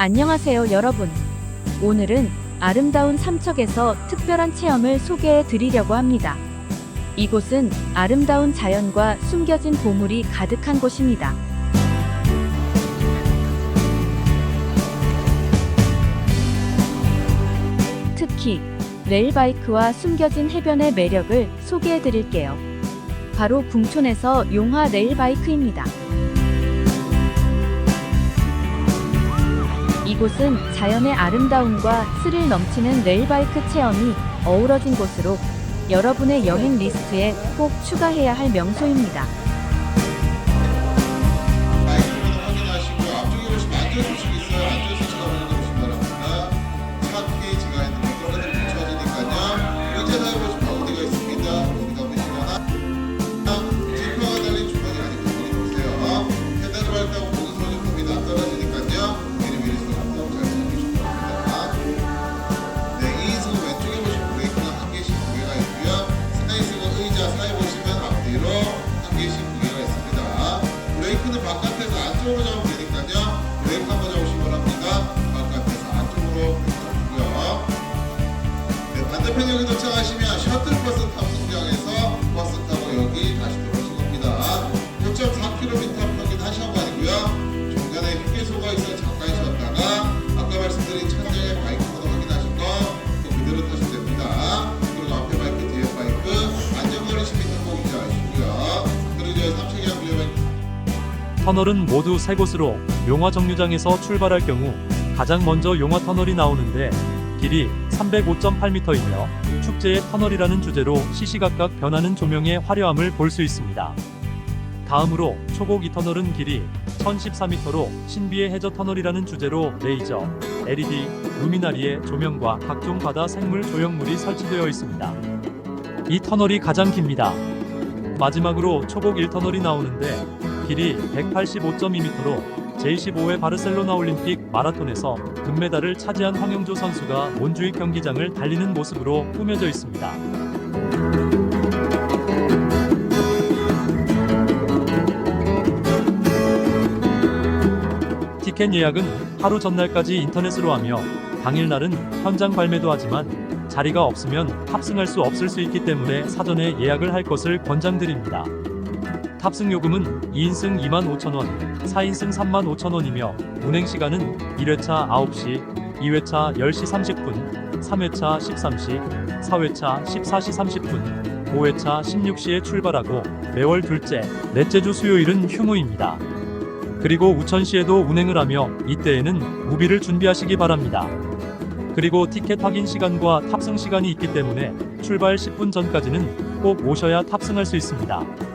안녕하세요, 여러분. 오늘은 아름다운 삼척에서 특별한 체험을 소개해 드리려고 합니다. 이곳은 아름다운 자연과 숨겨진 보물이 가득한 곳입니다. 특히 레일바이크와 숨겨진 해변의 매력을 소개해 드릴게요. 바로 궁촌에서 용화 레일바이크입니다. 이곳은 자연의 아름다움과 스릴 넘치는 레일바이크 체험이 어우러진 곳으로 여러분의 여행 리스트에 꼭 추가해야 할 명소입니다. 터널은 모두 세 곳으로 용화 정류장에서 출발할 경우 가장 먼저 용화 터널이 나오는데 길이 305.8m이며 축제의 터널이라는 주제로 시시각각 변하는 조명의 화려함을 볼 수 있습니다. 다음으로 초곡 2터널은 길이 1014m로 신비의 해저 터널이라는 주제로 레이저, LED, 루미나리의 조명과 각종 바다 생물 조형물이 설치되어 있습니다. 이 터널이 가장 깁니다. 마지막으로 초곡 1터널이 나오는데 길이 185.2m로 제25회 바르셀로나 올림픽 마라톤에서 금메달을 차지한 황영조 선수가 몬주익 경기장을 달리는 모습으로 꾸며져 있습니다. 티켓 예약은 하루 전날까지 인터넷으로 하며 당일날은 현장 발매도 하지만 자리가 없으면 탑승할 수 없을 수 있기 때문에 사전에 예약을 할 것을 권장드립니다. 탑승 요금은 2인승 25,000원, 4인승 35,000원이며 운행 시간은 1회차 9시, 2회차 10시 30분, 3회차 13시, 4회차 14시 30분, 5회차 16시에 출발하고 매월 둘째, 넷째 주 수요일은 휴무입니다. 그리고 우천시에도 운행을 하며 이때에는 무비를 준비하시기 바랍니다. 그리고 티켓 확인 시간과 탑승 시간이 있기 때문에 출발 10분 전까지는 꼭 오셔야 탑승할 수 있습니다.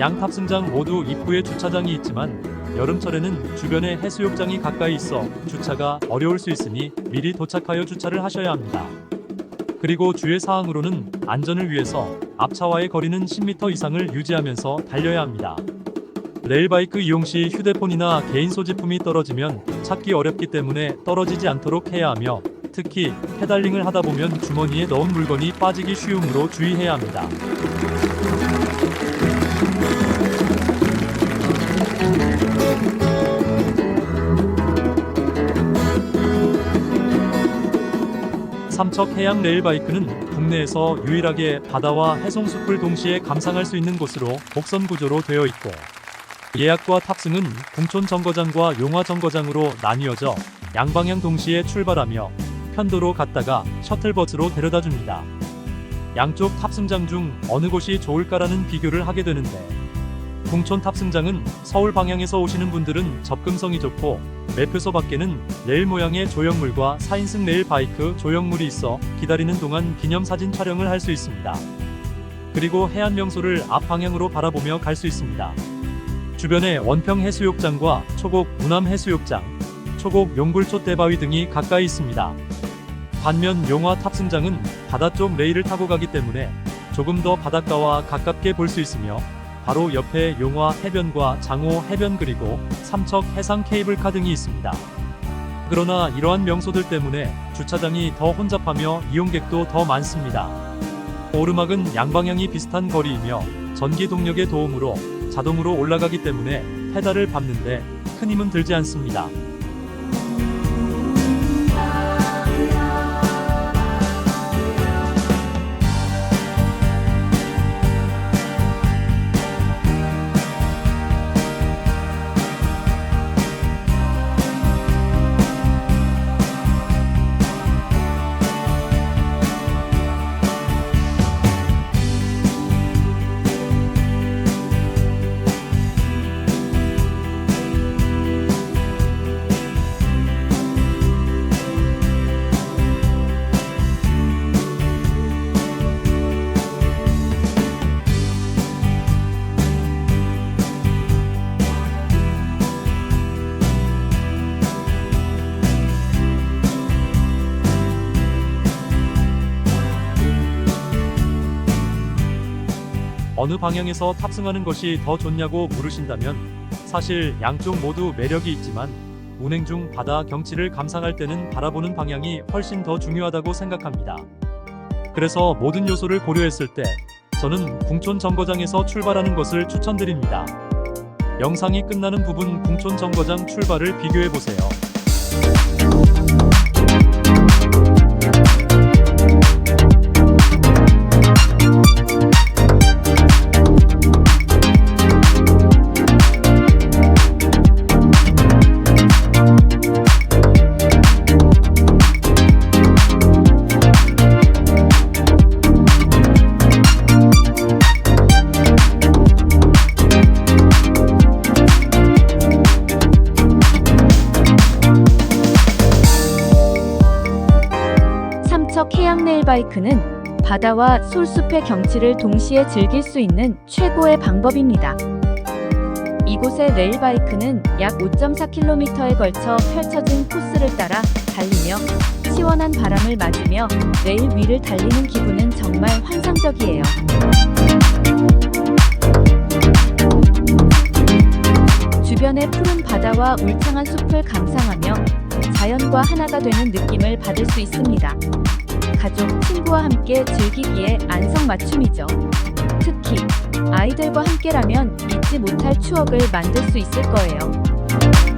양 탑승장 모두 입구에 주차장이 있지만 여름철에는 주변에 해수욕장이 가까이 있어 주차가 어려울 수 있으니 미리 도착하여 주차를 하셔야 합니다. 그리고 주의 사항으로는 안전을 위해서 앞차와의 거리는 10m 이상을 유지하면서 달려야 합니다. 레일바이크 이용 시 휴대폰이나 개인 소지품이 떨어지면 찾기 어렵기 때문에 떨어지지 않도록 해야 하며 특히 페달링을 하다 보면 주머니에 넣은 물건이 빠지기 쉬우므로 주의해야 합니다. 삼척 해양 레일바이크는 국내에서 유일하게 바다와 해송숲을 동시에 감상할 수 있는 곳으로 곡선 구조로 되어 있고 예약과 탑승은 궁촌 정거장과 용화 정거장으로 나뉘어져 양방향 동시에 출발하며 편도로 갔다가 셔틀버스로 데려다 줍니다. 양쪽 탑승장 중 어느 곳이 좋을까라는 비교를 하게 되는데 궁촌 탑승장은 서울 방향에서 오시는 분들은 접근성이 좋고 매표소 밖에는 레일 모양의 조형물과 4인승 레일 바이크 조형물이 있어 기다리는 동안 기념사진 촬영을 할 수 있습니다. 그리고 해안 명소를 앞 방향으로 바라보며 갈 수 있습니다. 주변에 원평 해수욕장과 초곡 우남 해수욕장, 초곡 용굴초 대바위 등이 가까이 있습니다. 반면 용화 탑승장은 바다 쪽 레일을 타고 가기 때문에 조금 더 바닷가와 가깝게 볼 수 있으며 바로 옆에 용화 해변과 장호 해변 그리고 삼척 해상 케이블카 등이 있습니다. 그러나 이러한 명소들 때문에 주차장이 더 혼잡하며 이용객도 더 많습니다. 오르막은 양방향이 비슷한 거리이며 전기 동력의 도움으로 자동으로 올라가기 때문에 페달을 밟는데 큰 힘은 들지 않습니다. 어느 방향에서 탑승하는 것이 더 좋냐고 물으신다면 사실 양쪽 모두 매력이 있지만 운행 중 바다 경치를 감상할 때는 바라보는 방향이 훨씬 더 중요하다고 생각합니다. 그래서 모든 요소를 고려했을 때 저는 궁촌 정거장에서 출발하는 것을 추천드립니다. 영상이 끝나는 부분 궁촌 정거장 출발을 비교해 보세요. 삼척 해양 레일바이크는 바다와 솔숲의 경치를 동시에 즐길 수 있는 최고의 방법입니다. 이곳의 레일바이크는 약 5.4km에 걸쳐 펼쳐진 코스를 따라 달리며 시원한 바람을 맞으며 레일 위를 달리는 기분은 정말 환상적이에요. 주변의 푸른 바다와 울창한 숲을 감상하며 자연과 하나가 되는 느낌을 받을 수 있습니다. 가족, 친구와 함께 즐기기에 안성맞춤이죠. 특히 아이들과 함께라면 잊지 못할 추억을 만들 수 있을 거예요.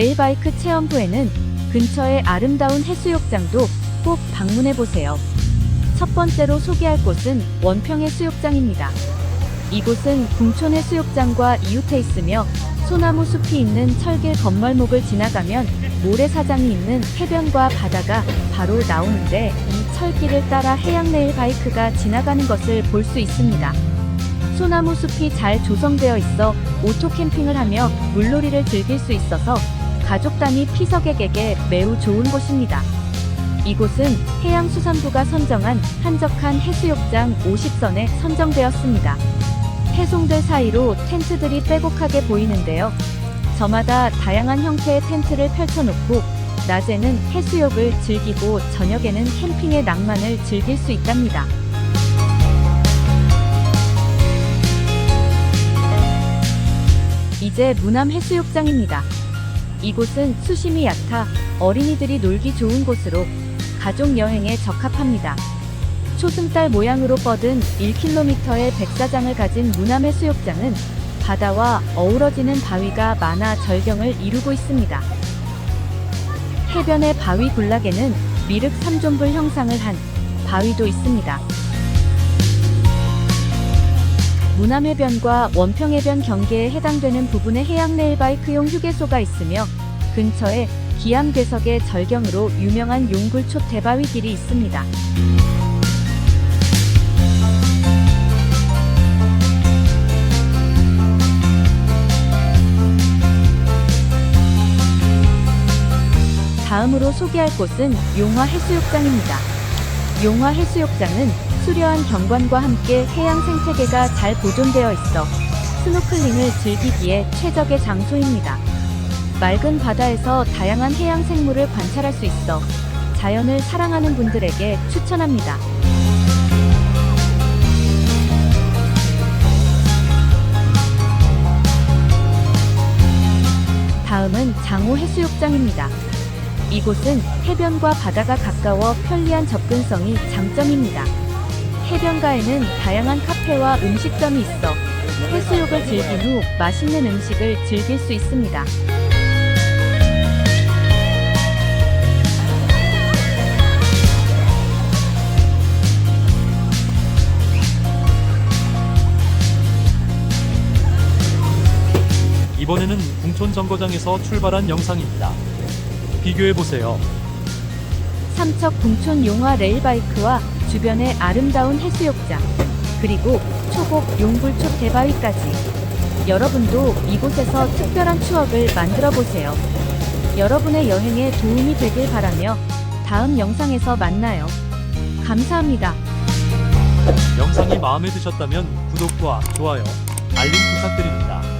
레일바이크 체험부에는 근처의 아름다운 해수욕장도 꼭 방문해 보세요. 첫 번째로 소개할 곳은 원평 해수욕장입니다. 이곳은 궁촌 해수욕장과 이웃해 있으며 소나무 숲이 있는 철길 건널목을 지나가면 모래사장이 있는 해변과 바다가 바로 나오는데 이 철길을 따라 해양 레일 바이크가 지나가는 것을 볼 수 있습니다. 소나무 숲이 잘 조성되어 있어 오토 캠핑을 하며 물놀이를 즐길 수 있어서 가족 단위 피서객에게 매우 좋은 곳입니다. 이곳은 해양수산부가 선정한 한적한 해수욕장 50선에 선정되었습니다. 해송들 사이로 텐트들이 빼곡하게 보이는데요. 저마다 다양한 형태의 텐트를 펼쳐놓고 낮에는 해수욕을 즐기고 저녁에는 캠핑의 낭만을 즐길 수 있답니다. 이제 무남 해수욕장입니다. 이곳은 수심이 얕아 어린이들이 놀기 좋은 곳으로 가족 여행에 적합합니다. 초승달 모양으로 뻗은 1km의 백사장을 가진 무남 해 수욕장은 바다와 어우러지는 바위가 많아 절경을 이루고 있습니다. 해변의 바위 군락에는 미륵 삼존불 형상을 한 바위도 있습니다. 문암해변과 원평해변 경계에 해당되는 부분에 해양 레일바이크용 휴게소가 있으며 근처에 기암괴석의 절경으로 유명한 용굴초 대바위 길이 있습니다. 다음으로 소개할 곳은 용화 해수욕장입니다. 용화 해수욕장은 수려한 경관과 함께 해양 생태계가 잘 보존되어 있어 스노클링을 즐기기에 최적의 장소입니다. 맑은 바다에서 다양한 해양 생물을 관찰할 수 있어 자연을 사랑하는 분들에게 추천합니다. 다음은 장호 해수욕장입니다. 이곳은 해변과 바다가 가까워 편리한 접근성이 장점입니다. 해변가에는 다양한 카페와 음식점이 있어 해수욕을 즐긴 후 맛있는 음식을 즐길 수 있습니다. 궁촌 정거장에서 출발한 영상입니다. 비교해보세요. 삼척 궁촌 용화 레일바이크와 주변의 아름다운 해수욕장, 그리고 초곡 용불초 대바위까지. 여러분도 이곳에서 특별한 추억을 만들어 보세요. 여러분의 여행에 도움이 되길 바라며 다음 영상에서 만나요. 감사합니다. 영상이 마음에 드셨다면 구독과 좋아요, 알림 부탁드립니다.